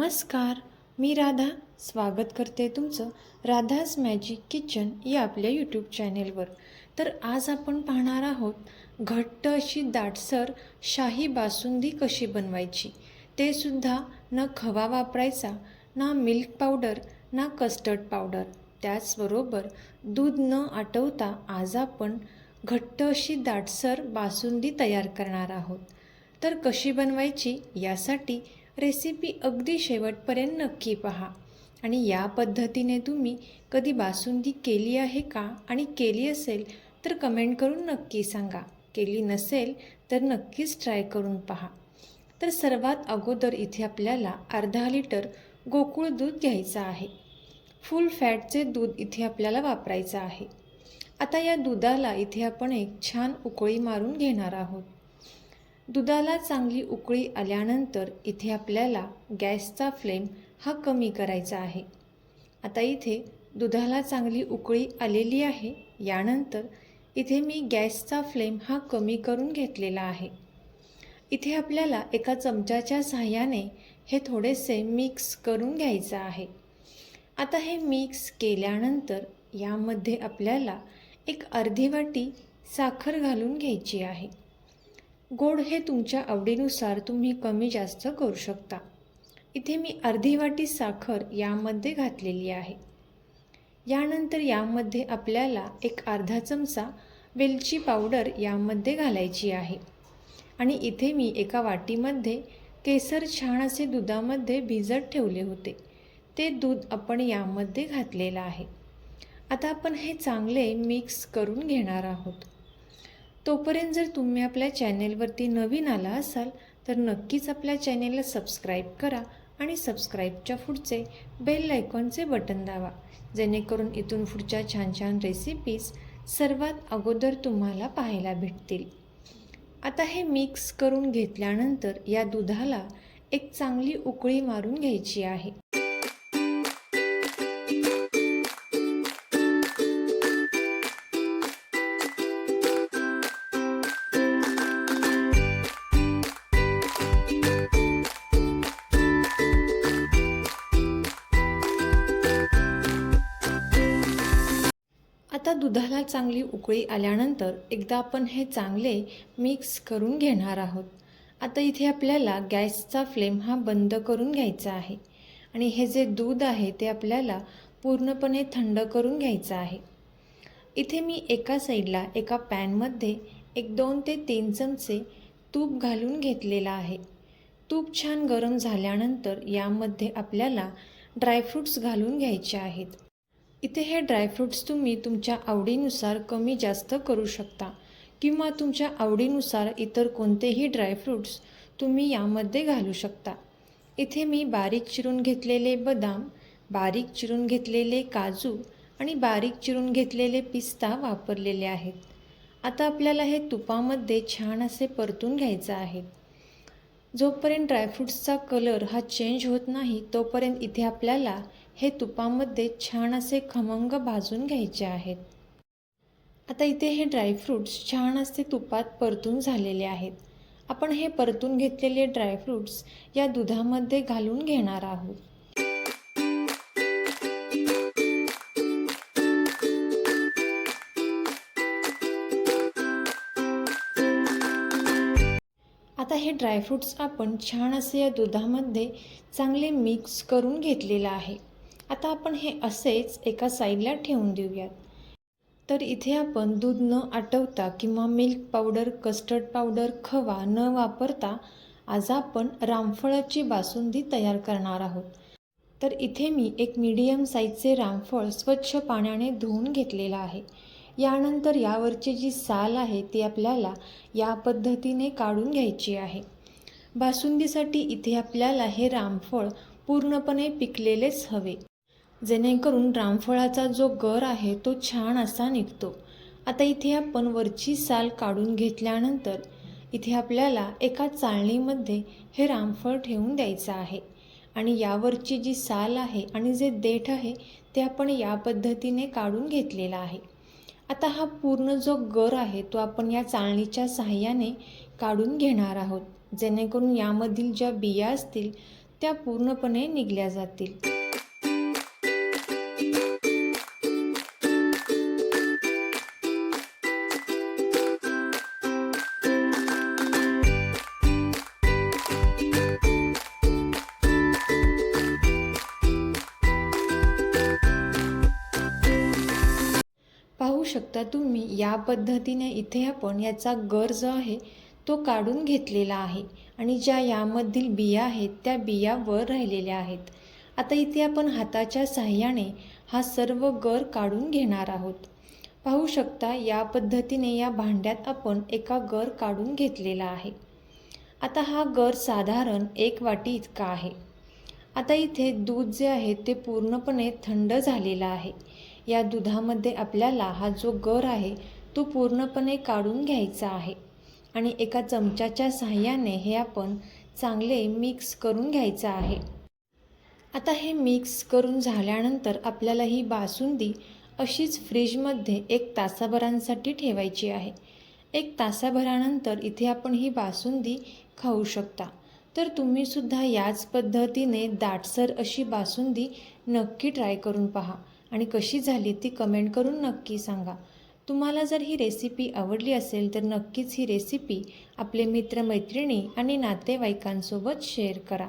नमस्कार मी राधा. स्वागत करते तुमचं राधाज मॅजिक किचन या आपल्या यूट्यूब चॅनेलवर तर आज आपण पाहणार आहोत घट्ट अशी दाटसर शाही बासुंदी कशी बनवायची? ते सुद्धा न खवा वापरायचा ना मिल्क पावडर ना कस्टर्ड पावडर त्याचबरोबर दूध न आटवता आज आपण घट्ट अशी दाटसर बासुंदी तयार करणार आहोत. तर कशी बनवायची यासाठी रेसिपी अगदी शेवटपर्यंत नक्की पहा. आणि या पद्धतीने तुम्ही कधी बासुंदी केली आहे का आणि केली असेल तर कमेंट करून नक्की सांगा. केली नसेल तर नक्कीच ट्राय करून पहा. तर सर्वात अगोदर इथे आपल्याला अर्धा लिटर गोकुळ दूध घ्यायचं आहे. फुल फॅटचे दूध इथे आपल्याला वापरायचं आहे. आता या दुधाला इथे आपण एक छान उकळी मारून घेणार आहोत. दुधाला चांगली उकळी आल्यानंतर इथे आपल्याला गॅसचा फ्लेम हा कमी करायचा आहे. आता इथे दुधाला चांगली उकळी आलेली आहे. यानंतर इथे मी गॅसचा फ्लेम हा कमी करून घेतलेला आहे. इथे आपल्याला एका चमच्याच्या सहाय्याने हे थोडेसे मिक्स करून घ्यायचं आहे. आता हे मिक्स केल्यानंतर यामध्ये आपल्याला एक अर्धी वाटी साखर घालून घ्यायची आहे. गोड हे तुमच्या आवडीनुसार तुम्ही कमी जास्त करू शकता. इथे मी अर्धी वाटी साखर यामध्ये घातलेली आहे. यानंतर यामध्ये आपल्याला एक अर्धा चमचा वेलची पावडर यामध्ये घालायची आहे. आणि इथे मी एका वाटीमध्ये केसर छान असे दुधामध्ये भिजत ठेवले होते. ते दूध आपण यामध्ये घातलेलं आहे. आता आपण हे चांगले मिक्स करून घेणार आहोत. तोपर्यंत जर तुम्ही आपल्या चॅनेलवरती नवीन आला असाल तर नक्कीच आपल्या चॅनेलला सबस्क्राईब करा आणि सबस्क्राईबच्या पुढचे बेल आयकॉनचे बटन दावा जेणेकरून इथून पुढच्या छान छान रेसिपीज सर्वात अगोदर तुम्हाला पाहायला भेटतील. आता हे मिक्स करून घेतल्यानंतर या दुधाला एक चांगली उकळी मारून घ्यायची आहे. आता दुधाला चांगली उकळी आल्यानंतर एकदा आपण हे चांगले मिक्स करून घेणार आहोत. आता इथे आपल्याला गॅसचा फ्लेम हा बंद करून घ्यायचा आहे. आणि हे जे दूध आहे ते आपल्याला पूर्णपणे थंड करून घ्यायचं आहे. इथे मी एका साईडला एका पॅनमध्ये एक दोन ते तीन चमचे तूप घालून घेतलेला आहे. तूप छान गरम झाल्यानंतर यामध्ये आपल्याला ड्रायफ्रूट्स घालून घ्यायचे आहेत. इथे हे ड्रायफ्रूट्स तुम्ही तुमच्या आवडीनुसार कमी जास्त करू शकता किंवा तुमच्या आवडीनुसार इतर कोणतेही ड्रायफ्रूट्स तुम्ही यामध्ये घालू शकता. इथे मी बारीक चिरून घेतलेले बदाम बारीक चिरून घेतलेले काजू आणि बारीक चिरून घेतलेले पिस्ता वापरलेले आहेत. आता आपल्याला हे तुपामध्ये छान असे परतून घ्यायचं आहे. जोपर्यंत ड्रायफ्रूट्सचा कलर हा चेंज होत नाही तोपर्यंत इथे आपल्याला हे तुपामध्ये छान असे खमंग भाजून घ्यायचे आहेत. आता इथे हे ड्रायफ्रूट्स छान असे तुपात परतून झालेले आहेत. आपण हे परतून घेतलेले ड्रायफ्रूट्स या दुधामध्ये घालून घेणार आहोत. आता हे ड्रायफ्रूट्स आपण छान असे या दुधामध्ये चांगले मिक्स करून घेतलेलं आहे. आता आपण हे असेच एका साईडला ठेवून देऊयात. तर इथे आपण दूध न आटवता किंवा मिल्क पावडर कस्टर्ड पावडर खवा न वापरता आज आपण रामफळाची बासुंदी तयार करणार आहोत. तर इथे मी एक मीडियम साईजचे रामफळ स्वच्छ पाण्याने धुवून घेतलेलं आहे. यानंतर यावरची जी साल आहे ती आपल्याला या पद्धतीने काढून घ्यायची आहे. बासुंदीसाठी इथे आपल्याला हे रामफळ पूर्णपणे पिकलेलेच हवे. जेणेकरून रामफळाचा जो गर आहे तो छान असा निघतो. आता इथे आपण वरची साल काढून घेतल्यानंतर इथे आपल्याला एका चाळणीमध्ये हे रामफळ ठेवून द्यायचं आहे. आणि यावरची जी साल आहे आणि जे देठ आहे ते आपण या पद्धतीने काढून घेतलेला आहे. आता हा पूर्ण जो गर आहे तो आपण या चाळणीच्या सहाय्याने काढून घेणार आहोत. जेणेकरून यामधील ज्या बिया असतील त्या पूर्णपणे निघल्या जातील. शकता तुम्ही या पद्धतीने इथे आपण याचा गर जो आहे तो काढून घेतलेला आहे आणि ज्या यामधील बिया आहेत त्या बिया वर राहिलेल्या आहेत. आता इथे आपण हाताच्या साह्याने हा सर्व गर काढून घेणार आहोत. पाहू शकता या पद्धतीने या भांड्यात आपण एका गर काढून घेतलेला आहे. आता हा गर साधारण एक वाटी इतका आहे. आता इथे दूध जे आहे ते पूर्णपणे थंड झालेलं आहे. या दुधामध्ये आपल्याला हा जो गर आहे तो पूर्णपणे काढून घ्यायचा आहे. आणि एका चमच्याच्या साह्याने हे आपण चांगले मिक्स करून घ्यायचं आहे. आता हे मिक्स करून झाल्यानंतर आपल्याला ही बासुंदी अशीच फ्रीजमध्ये एक तासाभरांसाठी ठेवायची आहे. एक तासाभरानंतर इथे आपण ही बासुंदी खाऊ शकता. तर तुम्हीसुद्धा याच पद्धतीने दाटसर अशी बासुंदी नक्की ट्राय करून पहा. आणि कशी झाली ती कमेंट करून नक्की सांगा. तुम्हाला जर ही रेसिपी आवडली असेल तर नक्कीच ही रेसिपी आपले मित्रमैत्रिणी आणि नातेवाईकांसोबत शेअर करा.